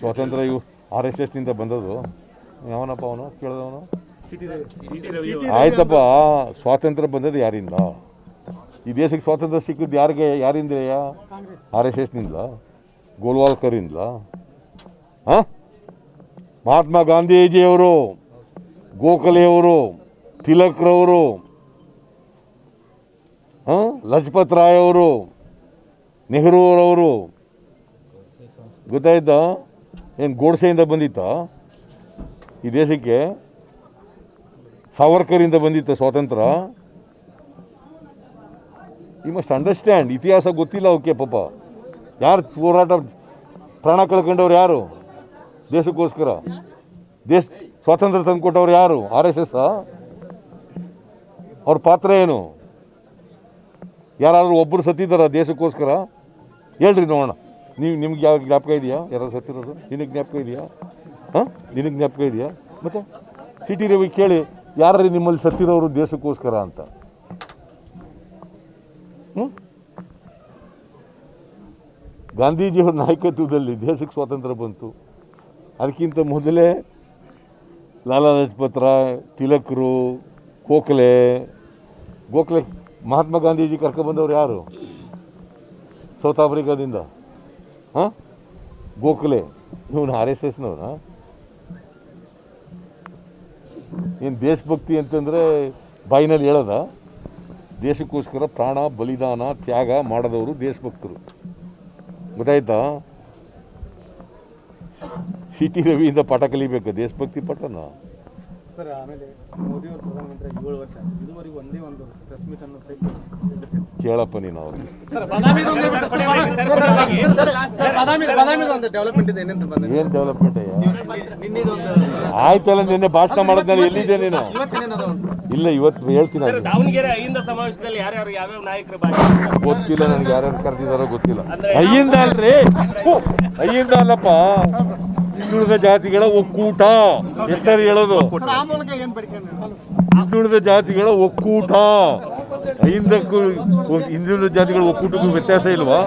ಸ್ವಾತಂತ್ರ್ಯ ಇವು ಆರ್ ಎಸ್ನಿಂದ ಬಂದದ್ದು. ಯಾವನಪ್ಪ ಅವನು? ಕೇಳಿದವನು? ಸಿಟಿ ರವಿ. ಆಯ್ತಪ್ಪ ಸ್ವಾತಂತ್ರ್ಯ ಬಂದದ್ದು ಯಾರಿಂದ? ಈ ದೇಶಕ್ಕೆ ಸ್ವಾತಂತ್ರ್ಯ ಸಿಕ್ಕಿದ್ದು ಯಾರಿಗೆ ಯಾರಿಂದ ಆರ್ ಎಸ್ ಎಸ್ನಿಂದ? ಗೋಲ್ವಾಲ್ಕರಿಂದ? ಹಾಂ? ಮಹಾತ್ಮ ಗಾಂಧೀಜಿಯವರು ಗೋಖಲೆಯವರು ತಿಲಕ್ರವರು ಹಾಂ? ಲಜಪತ್ ರಾಯ್ ಅವರು ನೆಹರೂರವರು ಗೊತ್ತಾಯ್ತಾ? ಏನು ಗೋಡ್ಸೆಯಿಂದ ಬಂದಿತ್ತ? ಈ ದೇಶಕ್ಕೆ ಸಾವರ್ಕರಿಂದ ಬಂದಿತ್ತ ಸ್ವಾತಂತ್ರ್ಯ. ಈ ಮಸ್ಟ್ ಅಂಡರ್ಸ್ಟ್ಯಾಂಡ್ ಇತಿಹಾಸ ಗೊತ್ತಿಲ್ಲ ಅವಕ್ಕೆ ಪಾಪ. ಯಾರು ಹೋರಾಟ ಪ್ರಾಣ ಕಳ್ಕೊಂಡವ್ರು ಯಾರು? ದೇಶಕ್ಕೋಸ್ಕರ. ದೇಶ ಸ್ವಾತಂತ್ರ್ಯ ತಂದುಕೊಟ್ಟವ್ರು ಯಾರು? ಆರ್ ಎಸ್ ಎಸ್ ಅವ್ರ ಪಾತ್ರ ಏನು? ಯಾರಾದರೂ ಒಬ್ಬರು ಸತ್ತಿದ್ದಾರ ದೇಶಕ್ಕೋಸ್ಕರ? ಹೇಳ್ರಿ ನೋಡೋಣ. ನೀವು ನಿಮ್ಗೆ ಯಾವ ಜ್ಞಾಪಕ ಇದೆಯಾ? ಯಾರು ಸತ್ತಿರೋದು? ನಿನಗೆ ಜ್ಞಾಪಕ ಇದೆಯಾ? ಹಾಂ? ನಿನಗೆ ಜ್ಞಾಪಕ ಇದೆಯಾ? ಮತ್ತೆ ಸಿಟಿ ರವಿ ಕೇಳಿ, ಯಾರ್ರೀ ನಿಮ್ಮಲ್ಲಿ ಸತ್ತಿರೋರು ದೇಶಕ್ಕೋಸ್ಕರ ಅಂತ? ಹ್ಞೂ ಗಾಂಧೀಜಿಯವ್ರ ನಾಯಕತ್ವದಲ್ಲಿ ದೇಶಕ್ಕೆ ಸ್ವಾತಂತ್ರ್ಯ ಬಂತು. ಅದಕ್ಕಿಂತ ಮೊದಲೇ ಲಾಲಾ ಲಜಪತ್ ರಾಯ್, ತಿಲಕರು, ಗೋಖಲೆ ಗೋಖಲೆ ಮಹಾತ್ಮ ಗಾಂಧೀಜಿ ಕರ್ಕೊಂಡ್ಬಂದವ್ರು ಯಾರು? ಸೌತ್ ಆಫ್ರಿಕಾದಿಂದ. ಹಾಂ? ಗೋಖಲೆ. ಇವನು ಆರ್ ಎಸ್ ಎಸ್ನವ್ರ? ಏನು ದೇಶಭಕ್ತಿ ಅಂತಂದರೆ ಬಾಯಿನಲ್ಲಿ ಹೇಳೋದ? ದೇಶಕ್ಕೋಸ್ಕರ ಪ್ರಾಣ, ಬಲಿದಾನ, ತ್ಯಾಗ ಮಾಡದವರು ದೇಶಭಕ್ತರು. ಗೊತ್ತಾಯ್ತಾ? ಸಿ ಟಿ ರವಿಯಿಂದ ಪಾಠ ಕಲಿಬೇಕು, ದೇಶಭಕ್ತಿ ಪಾಠನ? ಸರ್ ಆಮೇಲೆ ಮೋದಿ ಅವರು ಪ್ರಧಾನಮಂತ್ರಿ ಆಗಿ ಏಳು ವರ್ಷ ಇದುವರೆಗೂ ಒಂದೇ ಒಂದು ಪ್ರೆಸ್ ಮೀಟ್ ಅನ್ನು. ಕೇಳಪ್ಪ ನೀನು ಅವ್ರಿಗೆ ಏನ್ ಒಂದು ಡೆವಲಪ್ಮೆಂಟ್ ಏನಂತ ಬಂದ ಏನು ಡೆವಲಪ್ಮೆಂಟ್ ಅಯ್ಯ? ನಿನ್ನೆದೊಂದು ಆಯ್ತಲ್ಲ ನಿನ್ನೆ ಭಾಷಣ ಮಾಡಿದ್ಮೇಲೆ ಎಲ್ಲಿದೆ ನೀನು? ಇಲ್ಲ ಇವತ್ತು ಹೇಳ್ತೀನಿ. ದಾವಣಗೆರೆ ಅಹಿಂದ ಸಮಾವೇಶದಲ್ಲಿ ಯಾರ್ಯಾರು ಯಾವ್ಯಾವ ನಾಯಕರು ಭಾಗಿ ಗೊತ್ತಿಲ್ಲ ನನಗೆ ಯಾರ್ಯಾರು ಕರೆದಿದಾರೋ ಗೊತ್ತಿಲ್ಲ. ಅಯ್ಯಿಂದ ಅಲ್ರಿ? ಅಯ್ಯಿಂದ ಅಲ್ಲಪ್ಪ. ಹಿಂದುಳಿದ ಜಾತಿಗಳ ಒಕ್ಕೂಟ. ಹೆಸರು ಹೇಳೋದು? ಹಿಂದುಳಿದ ಜಾತಿಗಳ ಒಕ್ಕೂಟ. ಹಿಂದಕ್ಕೂ ಹಿಂದುಳಿದ ಜಾತಿಗಳ ಒಕ್ಕೂಟಕ್ಕೂ ವ್ಯತ್ಯಾಸ ಇಲ್ವಾ?